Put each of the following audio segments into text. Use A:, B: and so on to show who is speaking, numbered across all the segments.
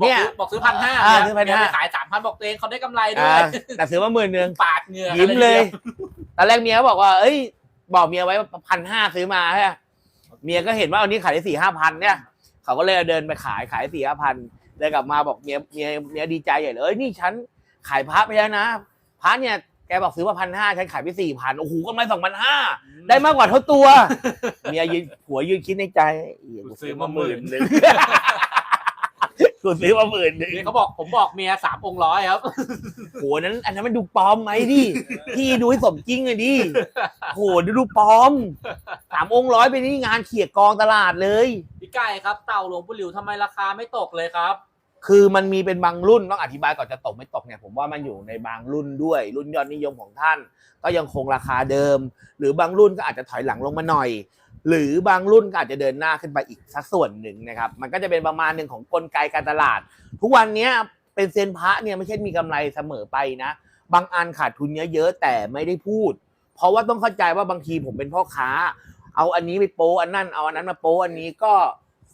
A: เนี่
B: เนี่ย
A: ยบอกซื้อพันห้า
B: อ่าซื้อ1,500
A: ไปขายสามพันบอกตัวเองเขาได้กำไรด้ว
B: อ่ายแต่ซื้อมาหมื่นหนึ่ง
A: ปาดเหงื่อ
B: ยิ้มเลย
A: กัน
B: ตอนแรกเมียก็บอกว่า เอ้ย บอกเมียไว้พันห้าซื้อมาใช่ไหมเมียก็เห็นว่าอันนี้ขายได้สี่ห้าพันเนี่ย เขาก็เลยเดินไปขายขายสี่ห้าพันเดินกลับมาบอกเมียเมียเมียดีใจใหญ่เลยเอ้ยนี่ฉันขายพระไปแล้วนะพระเนี่ยแกบอกซื้อมาพันห้าฉันขายไปสี่พันโอ้โหกำไรสองพันห้าได้มากกว่าเท่าตัว เมียยืนผัวยืนคิดในใจเหี้ย
A: กูซื้อมาหมื่น
B: หนึ่ง กูซื้อมาหมื่นหนึ่ง
A: นี่เขาบอกผมบอกเมียสามองค์ร้อยครับ
B: โหนั้น อันนั้นมันดูปลอมไหมดิพี่ดูให้สมจริงเลยดิโหดูดูปลอมสามองค์ร้อยเป็นนี่งานเขี่ยกองตลาดเลย
A: พี่ไก่ครับเต่าหลวงปู่หลิวทำไมราคาไม่ตกเลยครับ
B: คือมันมีเป็นบางรุ่นต้องอธิบายก่อนจะตกไม่ตกเนี่ยผมว่ามันอยู่ในบางรุ่นด้วย รุ่นยอดนิยมของท่าน ก็ยังคงราคาเดิม หรือบางรุ่นก็อาจจะถอยหลังลงมาหน่อย หรือบางรุ่นก็อาจจะเดินหน้าขึ้นไปอีกสักส่วนหนึ่งนะครับ มันก็จะเป็นประมาณหนึ่งของกลไกการตลาด ทุกวันนี้เป็นเซียนพระเนี่ยไม่ใช่มีกำไรเสมอไปนะ บางอันขาดทุนเยอะๆแต่ไม่ได้พูด เพราะว่าต้องเข้าใจว่าบางทีผมเป็นพ่อค้า เอาอันนี้ไปโป้อันนั้นเอาอันนั้นมาโป้อันนี้ก็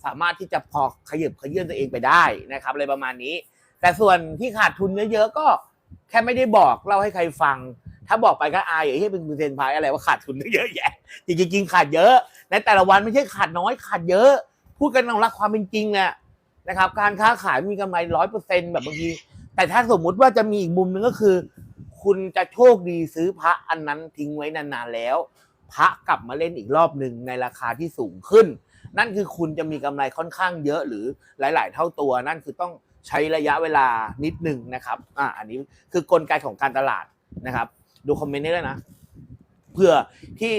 B: สามารถที่จะพอขยับขยื่นตัวเองไปได้นะครับอะไรประมาณนี้ แต่ส่วนที่ขาดทุนเยอะๆก็แค่ไม่ได้บอกเล่าให้ใครฟัง ถ้าบอกไปก็อายอย่างที่เป็นเซนพายอะไรว่าขาดทุนเยอะแยะจริงๆขาดเยอะ ในแต่ละวันไม่ใช่ขาดน้อยขาดเยอะ พูดกันตามรักความเป็นจริงนี่ยนะครับ การค้าขายมีกำไรร้อยเปอร์เซ็นต์แบบบางทีแต่ถ้าสมมุติว่าจะมีอีกมุมหนึ่งก็คือ คุณจะโชคดีซื้อพระอันนั้นทิ้งไว้นานๆแล้ว พระกลับมาเล่นอีกรอบหนึ่งในราคาที่สูงขึ้น นั่นคือคุณจะมีกำไรค่อนข้างเยอะหรือหลาย ๆ เท่าตัว นั่นคือต้องใช้ระยะเวลานิดหนึ่งนะครับอ่าอันนี้คือกลไกของการตลาดนะครับ ดูคอมเมนต์ได้เลยนะเพื่อที่